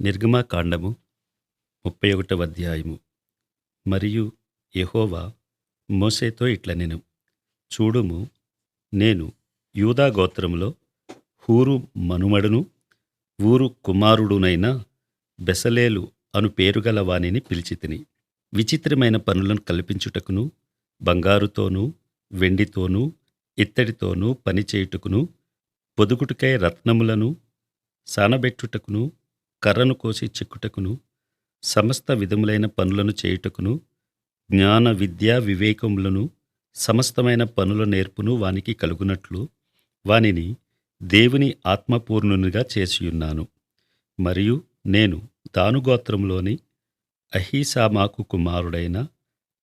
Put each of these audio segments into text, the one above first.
నిర్గమకాండము ముప్పై ఒకటవ అధ్యాయము మరియు యెహోవా ఇట్ల ఇట్లనెను చూడుము నేను యూదా గోత్రములో హూరు మనుమడును ఊరు కుమారుడునైన బెసలేలు అను పేరుగల వానిని పిలిచితిని. విచిత్రమైన పనులను కల్పించుటకును బంగారుతోనూ వెండితోనూ ఇత్తడితోనూ పనిచేయుటకును పొదుగుటికై రత్నములను సానబెట్టుటకును కర్రను కోసి చెక్కుటకును సమస్త విధములైన పనులను చేయుటకును జ్ఞాన విద్యా వివేకములను సమస్తమైన పనుల నేర్పును వానికి కలుగునట్లు వానిని దేవుని ఆత్మపూర్ణునిగా చేసియున్నాను. మరియు నేను దానుగోత్రంలోని అహీసామాకు కుమారుడైన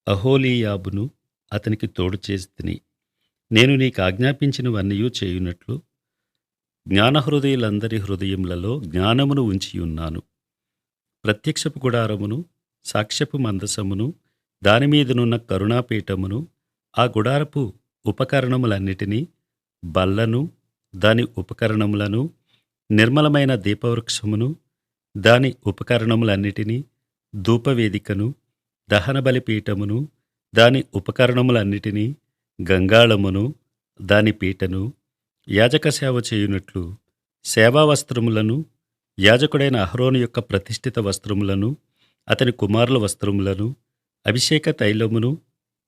అహోలీయాబును అతనికి తోడు చేసి తిని నేను నీకు ఆజ్ఞాపించినవన్నీ చేయునట్లు జ్ఞానహృదయులందరి హృదయములలో జ్ఞానమును ఉంచియున్నాను. ప్రత్యక్షపు గుడారమును సాక్ష్యపు మందసమును దానిమీదనున్న కరుణాపీఠమును ఆ గుడారపు ఉపకరణములన్నిటినీ బల్లను దాని ఉపకరణములను నిర్మలమైన దీపవృక్షమును దాని ఉపకరణములన్నిటినీ ధూపవేదికను దహనబలిపీఠమును దాని ఉపకరణములన్నిటినీ గంగాళమును దాని పీటను యాజక సేవ చేయునట్లు సేవా వస్త్రములను యాజకుడైన అహరోను యొక్క ప్రతిష్ఠిత వస్త్రములను అతని కుమారుల వస్త్రములను అభిషేక తైలమును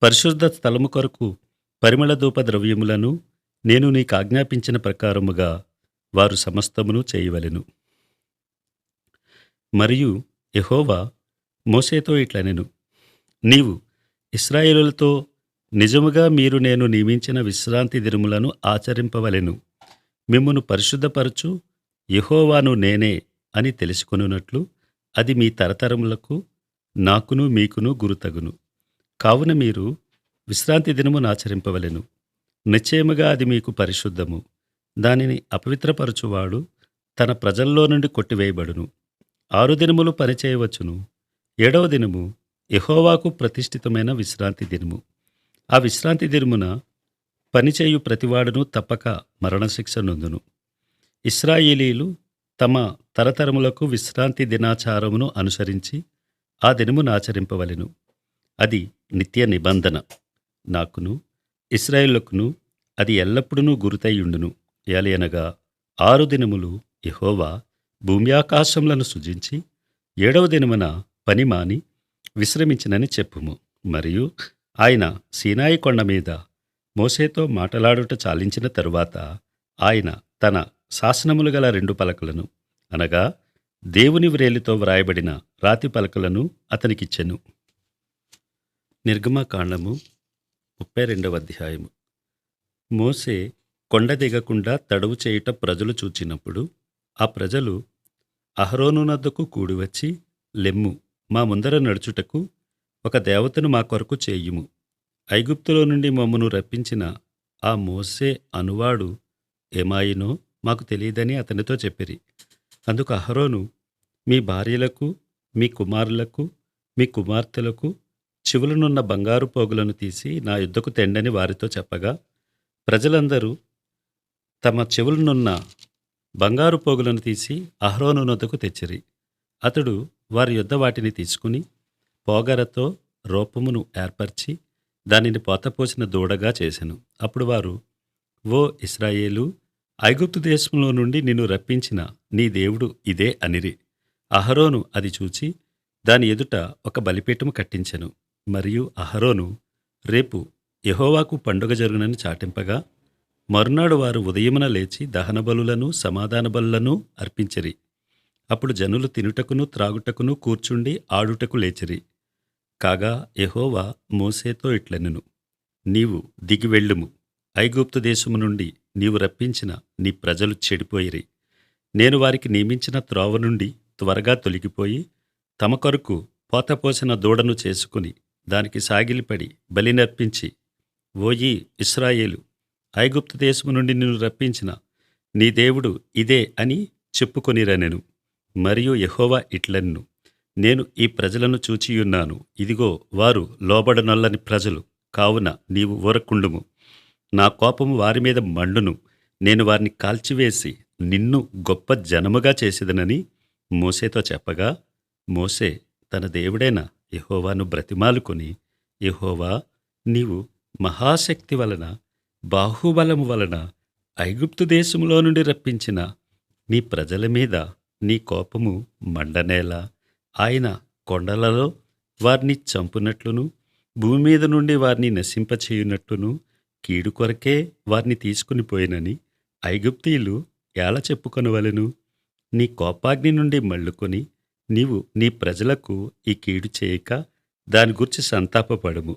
పరిశుద్ధ స్థలము కొరకు పరిమళ ధూప ద్రవ్యములను నేను నీకు ఆజ్ఞాపించిన ప్రకారముగా వారు సమస్తమును చేయవలెను. మరియు యహోవా మోసేతో ఇట్లనెను నీవు ఇస్రాయేలులతో నిజముగా మీరు నేను నియమించిన విశ్రాంతి దినములను ఆచరింపవలెను. మిమ్మును పరిశుద్ధపరచు యహోవాను నేనే అని తెలుసుకొనున్నట్లు అది మీ తరతరములకు నాకును మీకును గురుతగును. కావున మీరు విశ్రాంతి దినమును ఆచరింపవలెను. నిశ్చయముగా అది మీకు పరిశుద్ధము. దానిని అపవిత్రపరచువాడు తన ప్రజల్లో నుండి కొట్టివేయబడును. ఆరు దినములు పనిచేయవచ్చును. ఏడవ దినము యహోవాకు ప్రతిష్ఠితమైన విశ్రాంతి దినము. ఆ విశ్రాంతి దినమున పనిచేయు ప్రతివాడును తప్పక మరణశిక్ష నొందును. ఇస్రాయేలీలు తమ తరతరములకు విశ్రాంతి దినాచారమును అనుసరించి ఆ దినమును ఆచరింపవలెను. అది నిత్య నిబంధన. నాకును ఇస్రాయేళ్ళకును అది ఎల్లప్పుడూ గురుతయ్యుండును. ఏలయనగా ఆరు దినములు యెహోవా భూమ్యాకాశములను సృజించి ఏడవ దినమున పని మాని విశ్రమించినని చెప్పుము. మరియు ఆయన సీనాయి కొండ మీద మోసేతో మాటలాడుట చాలించిన తరువాత ఆయన తన శాసనములు గల రెండు పలకలను అనగా దేవుని వ్రేలితో వ్రాయబడిన రాతి పలకలను అతనికిచ్చెను. నిర్గమకాండము ముప్పై రెండవ అధ్యాయము. మోసే కొండ దిగకుండా తడవు చేయుట ప్రజలు చూచినప్పుడు ఆ ప్రజలు అహరోనునద్దకు కూడివచ్చి లెమ్ము మా ముందర నడుచుటకు ఒక దేవతను మా కొరకు చేయుము. ఐగుప్తులో నుండి మమ్మను రప్పించిన ఆ మోసే అనువాడు ఏమాయినో మాకు తెలియదని అతనితో చెప్పిరి. అందుకు అహరోను మీ భార్యలకు మీ కుమారులకు మీ కుమార్తెలకు చెవులనున్న బంగారు పోగులను తీసి నా యుద్ధకు తెండని వారితో చెప్పగా ప్రజలందరూ తమ చెవులనున్న బంగారు పోగులను తీసి అహరోను నొద్దకు తెచ్చిరి. అతడు వారి యుద్ధ వాటిని తీసుకుని పోగరతో రూపమును ఏర్పరిచి దానిని పోతపోసిన దూడగా చేసెను. అప్పుడు వారు ఓ ఇస్రాయేలు ఐగుప్తు దేశంలో నుండి నిన్ను రప్పించిన నీ దేవుడు ఇదే అనిరి. అహరోను అది చూచి దాని ఎదుట ఒక బలిపీఠము కట్టించెను. మరియు అహరోను రేపు యహోవాకు పండుగ జరుగునని చాటింపగా మరునాడు వారు ఉదయమున లేచి దహన బలులను సమాధాన బలులను అర్పించిరి. అప్పుడు జనులు తినుటకును త్రాగుటకును కూర్చుండి ఆడుటకు లేచిరి. కాగా యహోవా మోసేతో ఇట్లనెను. నీవు దిగి వెళ్ళుము. ఐగుప్తు దేశము నుండి నీవు రప్పించిన నీ ప్రజలు చెడిపోయిరి. నేను వారికి నియమించిన త్రోవ నుండి త్వరగా తొలగిపోయి తమ కొరకు పోతపోసిన దూడను చేసుకుని దానికి సాగిలిపడి బలినర్పించి ఓయి ఇస్రాయేలు ఐగుప్తు దేశము నుండి నిన్ను రప్పించిన నీ దేవుడు ఇదే అని చెప్పుకొనిరనెను. మరియు యహోవా ఇట్లన్ను. నేను ఈ ప్రజలను చూచియున్నాను. ఇదిగో వారు లోబడనల్లని ప్రజలు. కావున నీవు ఊరకుండుము. నా కోపము వారి మీద మండును. నేను వారిని కాల్చివేసి నిన్ను గొప్ప జనముగా చేసేదనని మోసేతో చెప్పగా మోసే తన దేవుడైన యహోవాను బ్రతిమాలుకొని యహోవా నీవు మహాశక్తి వలన బాహుబలము వలన ఐగుప్తు దేశములో నుండి రప్పించిన నీ ప్రజల మీద నీ కోపము మండనేలా? ఆయన కొండలలో వారిని చంపునట్లును భూమి మీద నుండి వారిని నశింపచేయునట్లును కీడు కొరకే వారిని తీసుకుని పోయినని ఐగుప్తీయులు ఎలా చెప్పుకొనవలెను? నీ కోపాగ్ని నుండి మళ్ళుకొని నీవు నీ ప్రజలకు ఈ కీడు చేయక దాని గురించి సంతాపపడము.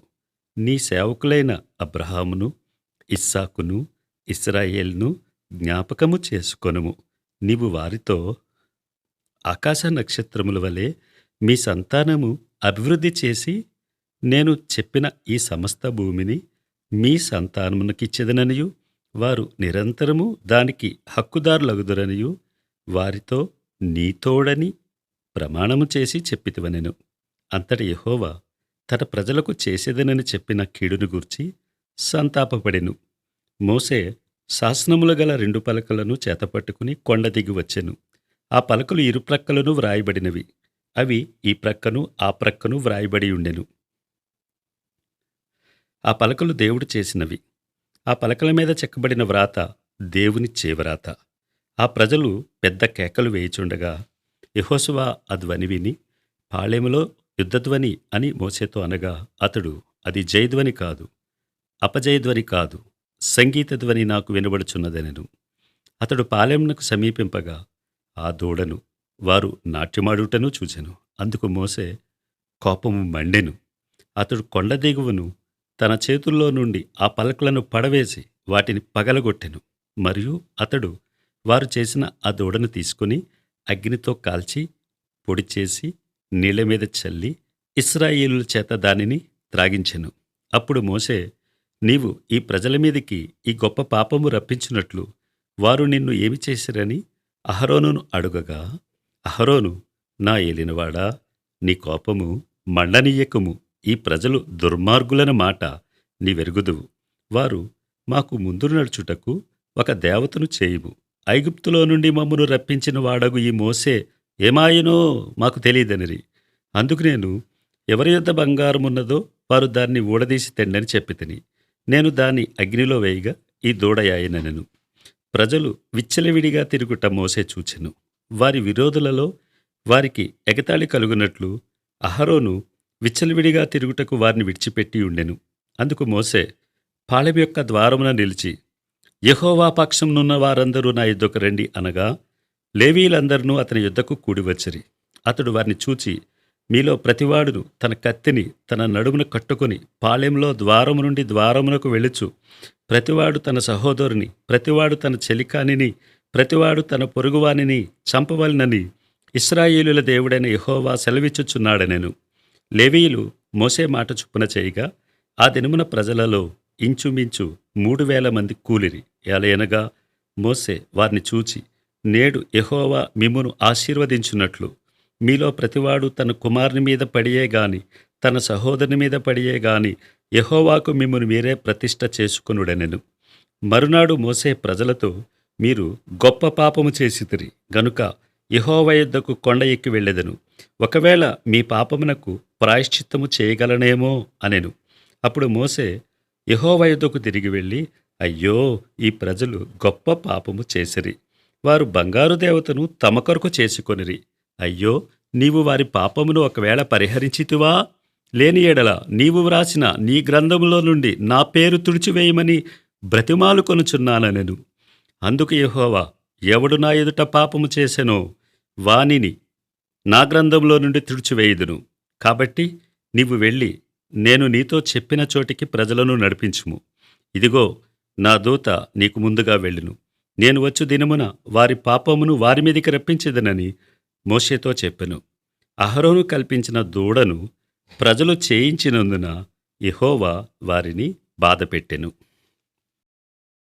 నీ సేవకులైన అబ్రహామును ఇస్సాకును ఇస్రాయేల్ను జ్ఞాపకము చేసుకొనుము. నీవు వారితో ఆకాశ నక్షత్రముల వలె మీ సంతానము అభివృద్ధి చేసి నేను చెప్పిన ఈ సమస్త భూమిని మీ సంతానమునకిచ్చెదననియు వారు నిరంతరము దానికి హక్కుదారులగుదురనియు వారితో నీతోడని ప్రమాణము చేసి చెప్పితివనెను. అంతటి యహోవా తన ప్రజలకు చేసేదనని చెప్పిన కీడును గూర్చి సంతాపపడెను. మోసే శాసనములు గల రెండు పలకలను చేతపట్టుకుని కొండ దిగి వచ్చెను. ఆ పలకలు ఇరుప్రక్కలను వ్రాయబడినవి. అవి ఈ ప్రక్కను ఆ ప్రక్కను వ్రాయబడి ఉండెను. ఆ పలకలు దేవుడు చేసినవి. ఆ పలకల మీద చెక్కబడిన వ్రాత దేవుని చేవ్రాత. ఆ ప్రజలు పెద్ద కేకలు వేయిచుండగా యహోసువా ఆ ధ్వని విని పాళెములో యుద్ధధ్వని అని మోసేతో అనగా అతడు అది జయధ్వని కాదు అపజయధ్వని కాదు సంగీత ధ్వని నాకు వినబడుచున్నదనెను. అతడు పాలెంనకు సమీపింపగా ఆ దూడను వారు నాట్యమాడుటను చూచెను. అందుకు మోసే కోపము మండెను. అతడు కొండ దిగువను తన చేతుల్లో నుండి ఆ పలకలను పడవేసి వాటిని పగలగొట్టెను. మరియు అతడు వారు చేసిన ఆ దూడను తీసుకుని అగ్నితో కాల్చి పొడి చేసి నీళ్ళ మీద చల్లి ఇస్రాయేలుల చేత దానిని త్రాగించెను. అప్పుడు మోసే నీవు ఈ ప్రజల మీదికి ఈ గొప్ప పాపము రప్పించినట్లు వారు నిన్ను ఏమి చేసిరని అహరోనును అడుగగా అహరోను నా ఏలినవాడా నీ కోపము మండనీయకము. ఈ ప్రజలు దుర్మార్గులన మాట నీవెరుగుదువు. వారు మాకు ముందు నడుచుటకు ఒక దేవతను చేయుము. ఐగుప్తులో నుండి మమ్మను రప్పించిన వాడగు ఈ మోసే ఏమాయనో మాకు తెలియదనిరి. అందుకు నేను ఎవరి యొద్ద బంగారమున్నదో వారు దాన్ని ఊడదీసి తెండని చెప్పితిని నేను దాన్ని అగ్నిలో వేయగా ఈ దూడయాయనను ప్రజలు విచ్చలవిడిగా తిరుగుట మోసే చూచెను. వారి విరోధులలో వారికి ఎగతాళి కలుగునట్లు అహరోను విచ్చలవిడిగా తిరుగుటకు వారిని విడిచిపెట్టి ఉండెను. అందుకు మోసే పాళెం యొక్క ద్వారమున నిలిచి యహోవా పక్షంనున్న వారందరూ నా యుద్ధకు రండి అనగా లేవీలందరినూ అతని యుద్ధకు కూడివచ్చరి. అతడు వారిని చూచి మీలో ప్రతివాడును తన కత్తిని తన నడుమున కట్టుకొని పాళెంలో ద్వారము నుండి ద్వారమునకు వెళ్ళుచు ప్రతివాడు తన సహోదరుని ప్రతివాడు తన చెలికానిని ప్రతివాడు తన పొరుగువానిని చంపవలనని ఇస్రాయేలుల దేవుడైన యెహోవా సెలవిచ్చుచున్నాడనెను. లేవీయులు మోసే మాట చొప్పున చేయగా ఆ దినమున ప్రజలలో ఇంచుమించు మూడు వేల మంది కూలిరి. ఎలయనగా మోసే వారిని చూచి నేడు యహోవా మిమ్మును ఆశీర్వదించున్నట్లు మీలో ప్రతివాడు తన కుమారుని మీద పడియే గాని తన సహోదరుని మీద పడియే గాని యహోవాకు మిమ్మును మీరే ప్రతిష్ఠ చేసుకునుడనెను. మరునాడు మోసే ప్రజలతో మీరు గొప్ప పాపము చేసితిరి గనుక యెహోవా కొండ ఎక్కి వెళ్ళెదను. ఒకవేళ మీ పాపమునకు ప్రాయశ్చిత్తము చేయగలనేమో అనెను. అప్పుడు మోసే యెహోవా తిరిగి వెళ్ళి అయ్యో ఈ ప్రజలు గొప్ప పాపము చేసిరి. వారు బంగారు దేవతను తమ కొరకు చేసుకొనిరి. అయ్యో నీవు వారి పాపమును ఒకవేళ పరిహరించితివా? లేని ఎడల నీవు వ్రాసిన నీ గ్రంథములో నుండి నా పేరు తుడిచివేయమని బ్రతిమాలు కొనుచున్నానెను అందుకు యహోవా ఎవడు నా ఎదుట పాపము చేసెనో వానిని నా గ్రంథంలో నుండి తుడిచివేయుదును. కాబట్టి నీవు వెళ్ళి నేను నీతో చెప్పిన చోటికి ప్రజలను నడిపించుము. ఇదిగో నా దూత నీకు ముందుగా వెళ్ళును. నేను వచ్చు దినమున వారి పాపమును వారి మీదికి రప్పించదనని మోషేతో చెప్పెను. అహరోను కల్పించిన దూడను ప్రజలు చేయించినందున ఇహోవా వారిని బాధపెట్టెను.